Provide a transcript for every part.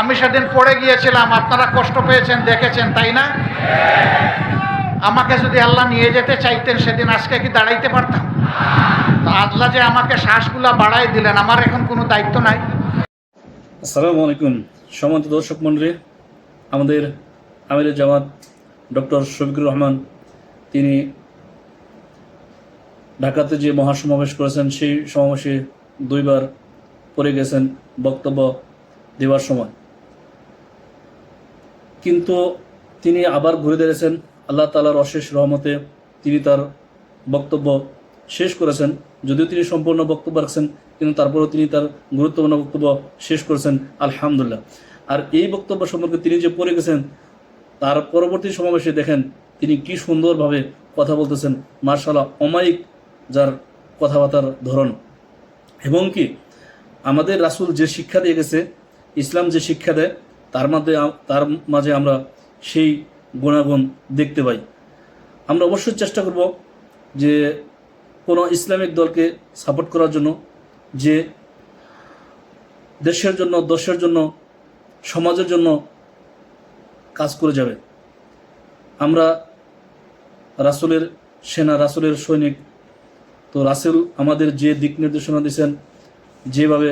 আমি সেদিন পড়ে গিয়েছিলাম, আপনারা কষ্ট পেয়েছেন, দেখেছেন, তাই না? আমাকে যদি আল্লাহ নিয়ে যেতে চাইতেন, সেদিন আজকে কি দাঁড়াইতে পারতাম? আল্লাহ যে আমাকে শ্বাসগুলা বাড়াই দিলেন, আমার এখন কোনো দায়িত্ব নাই। আসসালামু আলাইকুম, সম্মানিত দর্শক মন্ডলী আমাদের আমির জামাত ডক্টর শফিকুর রহমান, তিনি ঢাকাতে যে মহাসমাবেশ করেছেন, সেই সমাবেশে দুইবার পড়ে গেছেন বক্তব্য দেওয়ার সময়। কিন্তু তিনি আবার ঘুরে দাঁড়িয়েছেন। আল্লাহ তালার অশেষ রহমতে তিনি তার বক্তব্য শেষ করেছেন। যদিও তিনি সম্পূর্ণ বক্তব্য রাখছেন, কিন্তু তারপরেও তিনি তার গুরুত্বপূর্ণ বক্তব্য শেষ করেছেন। আলহামদুলিল্লাহ। আর এই বক্তব্য সম্পর্কে তিনি যে পড়ে গেছেন, তার পরবর্তী সমাবেশে দেখেন তিনি কি সুন্দরভাবে কথা বলতেছেন। মার্শাল্লাহ অমায়িক যার কথাবার্তার ধরন। এবং কি, আমাদের রাসূল যে শিক্ষা দিয়ে গেছে, ইসলাম যে শিক্ষা দেয় তার মধ্যে তার মাঝে আমরা সেই গুণাগুণ দেখতে পাই। আমরা অবশ্যই চেষ্টা করব যে কোনো ইসলামিক দলকে সাপোর্ট করার জন্য, যে দেশের জন্য, দশের জন্য, সমাজের জন্য কাজ করে যাবে। আমরা রাসূলের সেনা, রাসূলের সৈনিক, তো রাসূল আমাদের যে দিক নির্দেশনা দিয়েছেন, যেভাবে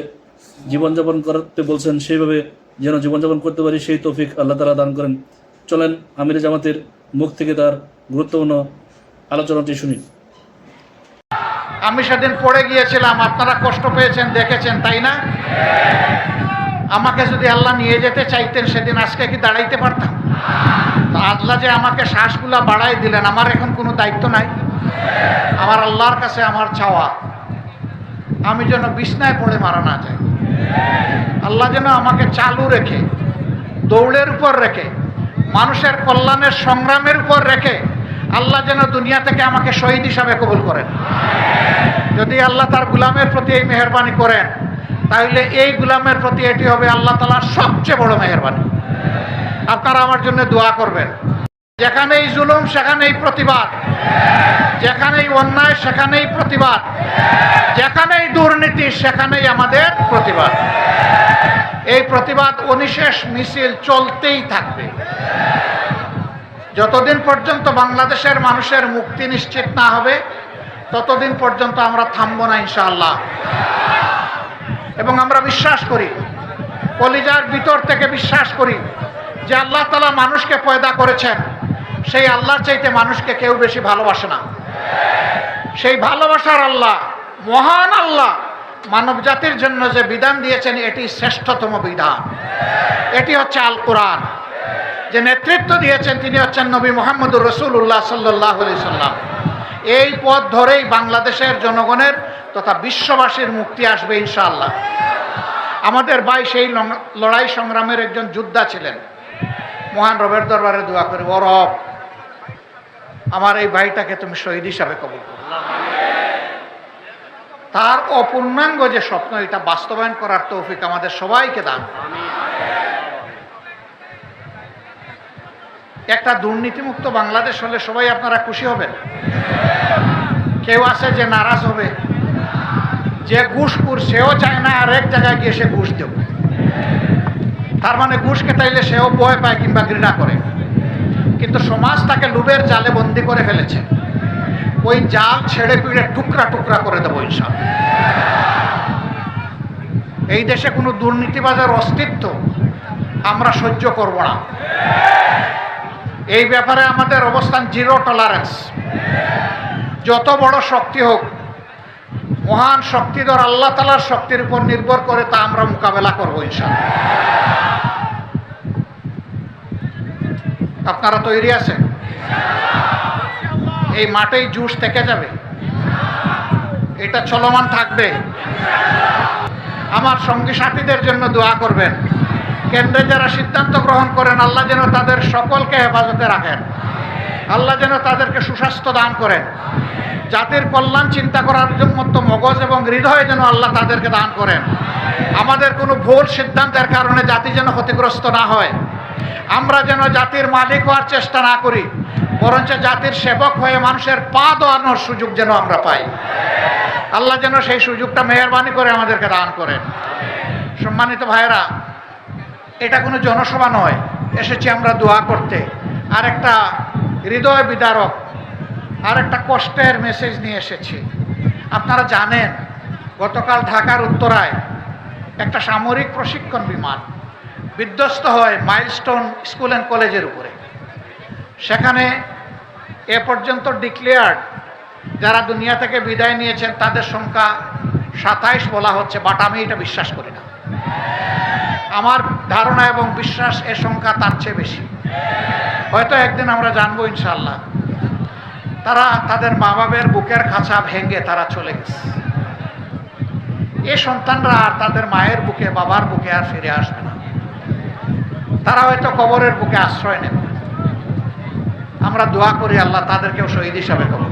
জীবনযাপন করতে বলছেন, সেইভাবে যেন জীবনযাপন করতে পারি, সেই তৌফিক আল্লাহ তালা দান করেন। চলেন, আমির জামাতের মুখ থেকে তার গুরুত্বপূর্ণ আলোচনাটি শুনি। আমি সেদিন পড়ে গিয়েছিলাম, আপনারা কষ্ট পেয়েছেন, দেখেছেন, তাই না? আমাকে যদি আল্লাহ নিয়ে যেতে চাইতেন, সেদিন আজকে কি দাঁড়াইতে পারতাম? আল্লাহ যে আমাকে শ্বাসগুলা বাড়াই দিলেন, আমার এখন কোনো দায়িত্ব নাই। আমার আল্লাহর কাছে আমার চাওয়া। আমি যেন বিছনায় পড়ে মারা না যায় আল্লাহ যেন আমাকে চালু রেখে দৌড়ের উপর রেখে, মানুষের কল্যাণের সংগ্রামের উপর রেখে আল্লাহ যেন দুনিয়া থেকে আমাকে শহীদ হিসাবে কবুল করেন। যদি আল্লাহ তার গুলামের প্রতি এই মেহরবানি করেন, তাহলে এই গুলামের প্রতি এটি হবে আল্লাহ তালার সবচেয়ে বড় মেহরবানি। আপনারা আমার জন্য দোয়া করবেন। যেখানেই জুলুম, সেখানেই প্রতিবাদ। যেখানেই অন্যায়, সেখানেই প্রতিবাদ। যেখানেই দুর্নীতি, সেখানেই আমাদের প্রতিবাদ। এই প্রতিবাদ অনিশেষ মিছিল চলতেই থাকবে। যতদিন পর্যন্ত বাংলাদেশের মানুষের মুক্তি নিশ্চিত না হবে, ততদিন পর্যন্ত আমরা থামব না, ইনশাআল্লাহ। এবং আমরা বিশ্বাস করি, কলিজার ভিতর থেকে বিশ্বাস করি যে আল্লাহ তালা মানুষকে পয়দা করেছেন। সেই আল্লাহর চাইতে মানুষকে কেউ বেশি ভালোবাসে না। সেই ভালোবাসার আল্লাহ, মহান আল্লাহ মানব জাতির জন্য যে বিধান দিয়েছেন, এটি শ্রেষ্ঠতম বিধান। এটি হচ্ছে আল কোরআন। যে নেতৃত্ব দিয়েছেন, তিনি হচ্ছেন নবী মোহাম্মদুর রসুল্লাহ সাল্লাহ সাল্লাম। এই পথ ধরেই বাংলাদেশের জনগণের তথা বিশ্ববাসীর মুক্তি আসবে, ইনশাআল্লাহ। আমাদের ভাই সেই লড়াই সংগ্রামের একজন যোদ্ধা ছিলেন। মহান রবের দরবারে দোয়া করি, ও রব আমার এই ভাইটাকে তুমি শহীদ হিসাবে কবুল করো। তার অপূর্ণাঙ্গ যে স্বপ্ন, এটা বাস্তবায়ন করার তৌফিক আমাদের সবাইকে দান। একটা দুর্নীতিমুক্ত বাংলাদেশ হলে সবাই আপনারা খুশি হবেন। কেউ আছে যে নারাজ হবে, যে ঘুষপুর সেও চায় না, আর এক জায়গায় গিয়ে সে ঘুষ দেব। তার মানে ঘুষ খেতাইলে সেও ভয় পায় কিংবা ঘৃণা করে। কিন্তু সমাজ তাকে লুবের জালে বন্দি করে ফেলেছে। ওই জাল ছেড়ে পিড়ে টুকরা টুকরা করে দেবো ইনশাল এই দেশে কোনো দুর্নীতিবাজের অস্তিত্ব আমরা সহ্য করব না। এই ব্যাপারে আমাদের অবস্থান জিরো টলারেন্স। যত বড় শক্তি হোক, মহান শক্তিধর আল্লাহ তালার শক্তির উপর নির্ভর করে তা আমরা মোকাবেলা করব ইনশাল্লাহ। আপনারা তৈরি আছেন? এই মাঠেই জুস থেকে যাবে। এটা চলমান থাকবে। আমার সঙ্গী সাথীদের জন্য দোয়া করবেন। কেন্দ্রে যারা সিদ্ধান্ত গ্রহণ করেন, আল্লাহ যেন তাদের সকলকে হেফাজতে রাখেন। আল্লাহ যেন তাদেরকে সুস্বাস্থ্য দান করেন। জাতির কল্যাণ চিন্তা করার জন্য মতো মগজ এবং হৃদয় যেন আল্লাহ তাদেরকে দান করেন। আমাদের কোনো ভুল সিদ্ধান্তের কারণে জাতি যেন ক্ষতিগ্রস্ত না হয়। আমরা যেন জাতির মালিক হওয়ার চেষ্টা না করি, বরঞ্চ জাতির সেবক হয়ে মানুষের পা দোয়ানোর সুযোগ যেন আমরা পাই। আল্লাহ যেন সেই সুযোগটা মেহরবানি করে আমাদেরকে দান করেন। সম্মানিত ভাইয়েরা, এটা কোনো জনসভা নয়, এসেছি আমরা দোয়া করতে। আর একটা হৃদয় বিদারক আর একটা কষ্টের মেসেজ নিয়ে এসেছি। আপনারা জানেন, গতকাল ঢাকার উত্তরায় একটা সামরিক প্রশিক্ষণ বিমান বিধ্বস্ত হয় মাইলস্টোন স্কুল অ্যান্ড কলেজের উপরে। সেখানে এ পর্যন্ত ডিক্লেয়ার্ড যারা দুনিয়া থেকে বিদায় নিয়েছেন, তাদের সংখ্যা সাতাইশ বলা হচ্ছে, বাট আমি এটা বিশ্বাস করি না। আমার ধারণা এবং বিশ্বাস এ সংখ্যা তার চেয়ে বেশি। হয়তো একদিন আমরা জানব ইনশাল্লাহ তারা তাদের মা বাবের বুকের খাঁচা ভেঙে তারা চলে গেছে। এ সন্তানরা আর তাদের মায়ের বুকে, বাবার বুকে আর ফিরে আসবে না। তারা হয়তো কবরের বুকে আশ্রয় নেবে। আমরা দোয়া করি আল্লাহ তাদেরকেও শহীদ হিসাবে কবর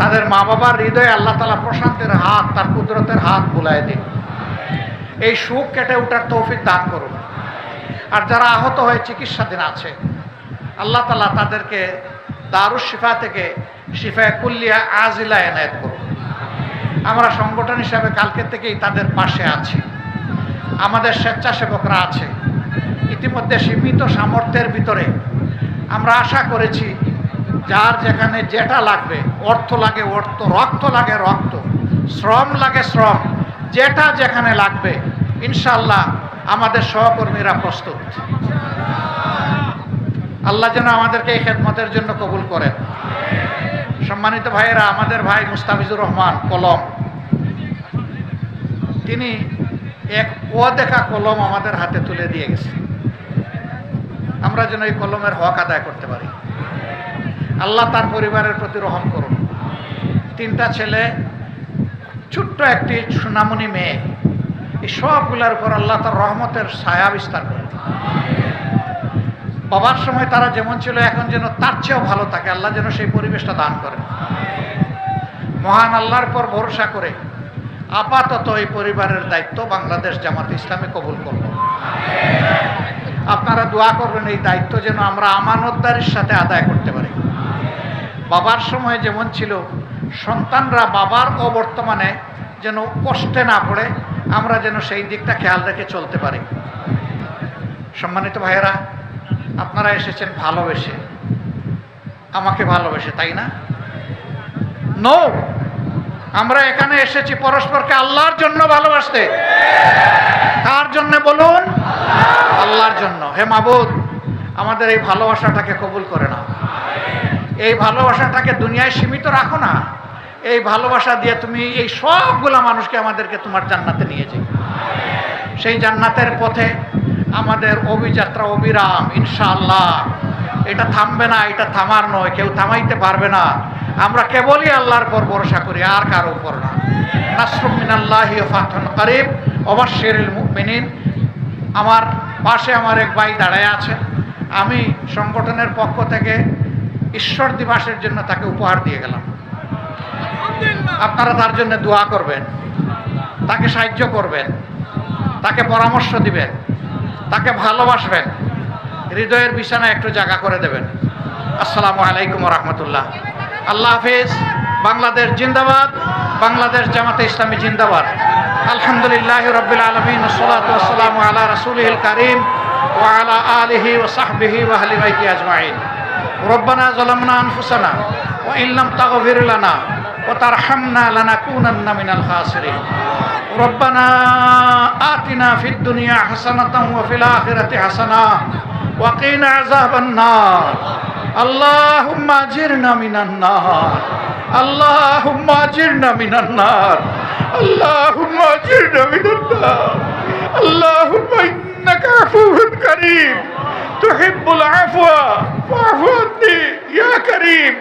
তাদের মা বাবার হৃদয়ে আল্লাহ তালা প্রশান্তের হাত, তার কুদরতের হাত বুলাই দিন। এই সুখ কেটে ওঠার তৌফিক দান করুন। আর যারা আহত হয়ে চিকিৎসাধীন আছে, আল্লাহ তালা তাদেরকে দারুস শিফা থেকে শিফায় কুল্লিয়া আজিলা এনায়ত করুন। আমরা সংগঠন হিসাবে কালকে থেকেই তাদের পাশে আছি। আমাদের স্বেচ্ছাসেবকরা আছে। ইতিমধ্যে সীমিত সামর্থ্যের ভিতরে। আমরা আশা করেছি, যার যেখানে যেটা লাগবে, অর্থ লাগে অর্থ, রক্ত লাগে রক্ত, শ্রম লাগে শ্রম, যেটা যেখানে লাগবে ইনশাল্লাহ আমাদের সহকর্মীরা প্রস্তুত। আল্লাহ যেন আমাদেরকে এই খেদমতের জন্য কবুল করেন। সম্মানিত ভাইয়েরা, আমাদের ভাই মুস্তাফিজুর রহমান, কলম। তিনি এক অদেখা কলম আমাদের হাতে তুলে দিয়ে গেছে আমরা যেন এই কলমের হক আদায় করতে পারি। আল্লাহ তার পরিবারের প্রতি রহম করুন। তিনটা ছেলে, ছোট্ট একটি সুনামনি মেয়ে, এই সবগুলোর উপর আল্লাহ তার রহমতের ছায়া বিস্তার করেন। বাবার সময় তারা যেমন ছিল, এখন যেন তার চেয়েও ভালো থাকে। আল্লাহ যেন সেই পরিবেশটা দান করেন। মহান আল্লাহর পর ভরসা করে আপাতত এই পরিবারের দায়িত্ব বাংলাদেশ জামাত ইসলামে কবুল করব আপনারা দোয়া করবেন, এই দায়িত্ব যেন আমরা আমানতদারির সাথে আদায় করতে পারি। বাবার সময় যেমন ছিল, সন্তানরা বাবার অবর্তমানে যেন কষ্টে না পড়ে, আমরা যেন সেই দিকটা খেয়াল রেখে চলতে পারি। সম্মানিত ভাইয়েরা, আপনারা এসেছেন ভালোবেসে। আমাকে ভালোবেসে, তাই না? নো আমরা এখানে এসেছি পরস্পরকে আল্লাহর জন্য ভালোবাসতে। কার জন্য বলুন? আল্লাহর জন্য। হে মাবুদ, আমাদের এই ভালোবাসাটাকে কবুল করে না এই ভালোবাসাটাকে দুনিয়ায় সীমিত রাখো না। এই ভালোবাসা দিয়ে তুমি এই সবগুলা মানুষকে আমাদেরকে তোমার জান্নাতে নিয়ে যাই সেই জান্নাতের পথে আমাদের অভিযাত্রা অবিরাম, ইনশাআল্লাহ। এটা থামবে না, এটা থামার নয়, কেউ থামাইতে পারবে না। আমরা কেবলই আল্লাহর পর ভরসা করি, আর কারও উপর না। নাসরুমিন আল্লাহ ফাতন করিব অবশ্যের মেনিন আমার পাশে আমার এক ভাই দাঁড়ায় আছে। আমি সংগঠনের পক্ষ থেকে ঈশ্বর দিবসের জন্য তাকে উপহার দিয়ে গেলাম। আপনারা তার জন্য দোয়া করবেন। তাকে সাহায্য করবেন। তাকে পরামর্শ দিবেন। তাকে ভালোবাসবেন। হৃদয়ের বিছানা একটু জায়গা করে দেবেন। আসসালামু আলাইকুম রহমতুল্লাহ। আল্লাহ হাফিজ। বাংলাদেশ জিন্দাবাদ। বাংলাদেশ জামাতে ইসলামী জিন্দাবাদ। আলহামদুলিল্লাহ রবিল আলমিন সালাম আলা রসুলহিল করিম وعلى آله وصحبه وأهل بيته أجمعين ربنا ظلمنا أنفسنا وإن لم تغفر لنا وترحمنا لنكونن من الخاسرين ربنا آتنا في الدنيا حسنة وفي الآخرة حسنة وقنا عذاب النار اللهم أجرنا من النار اللهم أجرنا من النار اللهم أجرنا من النار اللهم إنك عفو كريم تحب العفو فاعف عني يا كريم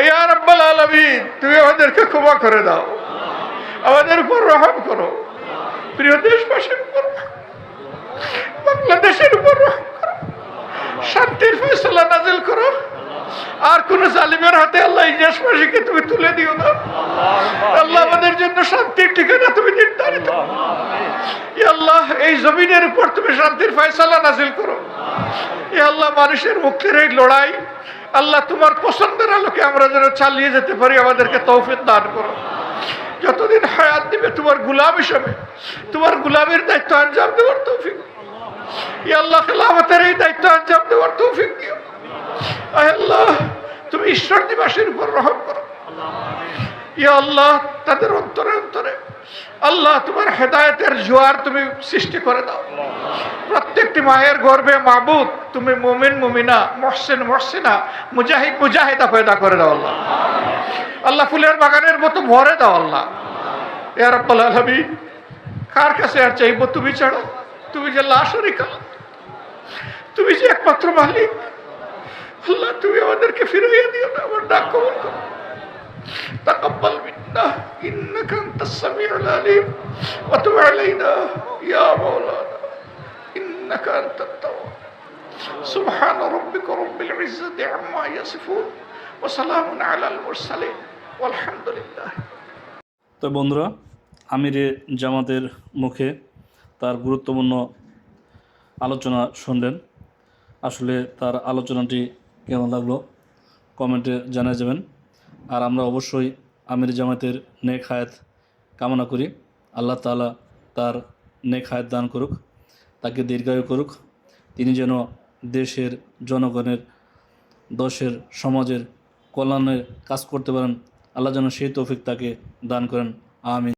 يا رب العالمين তুমি আমাদেরকে ক্ষমা করে দাও আমাদের উপর রহম করো প্রিয় দেশবাসীর উপর বাংলাদেশের উপর রহম করো শান্তির ফয়সলা নাজিল করো আর কোন জালিমের হাতে আল্লাহ এই দেশবাসীকে তুমি তুলে দিও না আল্লাহ আমাদের জন্য শান্তির ঠিকানা তুমি নির্ধারিত। আল্লাহ, এই জমিনের উপর তুমি শান্তির ফয়সালা নাজিল করো। ইয়া আল্লাহ, মানুষের মুক্তির এই লড়াই, আল্লাহ তোমার পছন্দের আলোকে আমরা যেন চালিয়ে যেতে পারি, আমাদেরকে তৌফিক দান করো। যতদিন হায়াত দিবে তোমার গুলাম হিসাবে, তোমার গুলামের দায়িত্ব আঞ্জাম দেওয়ার তৌফিক। আল্লাহ, খেলাফতের এই দায়িত্ব আঞ্জাম দেওয়ার তৌফিক দিও। আল্লাহ, তুমি ঈশ্বর দিবাসের উপর রহম করো। আল্লাহ, তাদের অন্তরে অন্তরে। আল্লাহ, তোমার হেদায়েতের জোয়ার তুমি সৃষ্টি করে দাও। প্রত্যেকটি মায়ের গর্ভে মাবুদ, তুমি মুমিন, মুমিনা, মহসিন, মহসিনা, মুজাহিদ, মুজাহিদা পয়দা করে দাও আল্লাহ। আল্লাহ, ফুলের বাগানের মতো ভরে দাও আল্লাহ। রাব্বাল আলামিন, কার কাছে আর চাইব তুমি ছাড়া? তুমি যে লাশরিক তুমি যে একমাত্র মালিক। আল্লাহ, তুমি আমাদেরকে ফিরিয়ে দিও না, আমার ডাক কবুল করো। تقبل منا إنك أنت السميع العليم وتب علينا يا مولانا إنك أنت التواب سبحان ربك رب العزة عما يصفون وسلام على المرسلين والحمد لله তো বন্ধুরা আমিরে জামাতের মুখে তার গুরুত্বপূর্ণ আলোচনা শুনলেন আসলে তার আলোচনাটি কেমন লাগলো কমেন্টে জানিয়ে যাবেন আর আমরা অবশ্যই আমির জামাতের নেক হায়াত কামনা করি। আল্লাহ তালা তার নেক হায়াত দান করুক, তাকে দীর্ঘায়ু করুক। তিনি যেন দেশের জনগণের, দশের, সমাজের কল্যাণের কাজ করতে পারেন। আল্লাহ যেন সেই তৌফিক তাকে দান করেন। আমিন।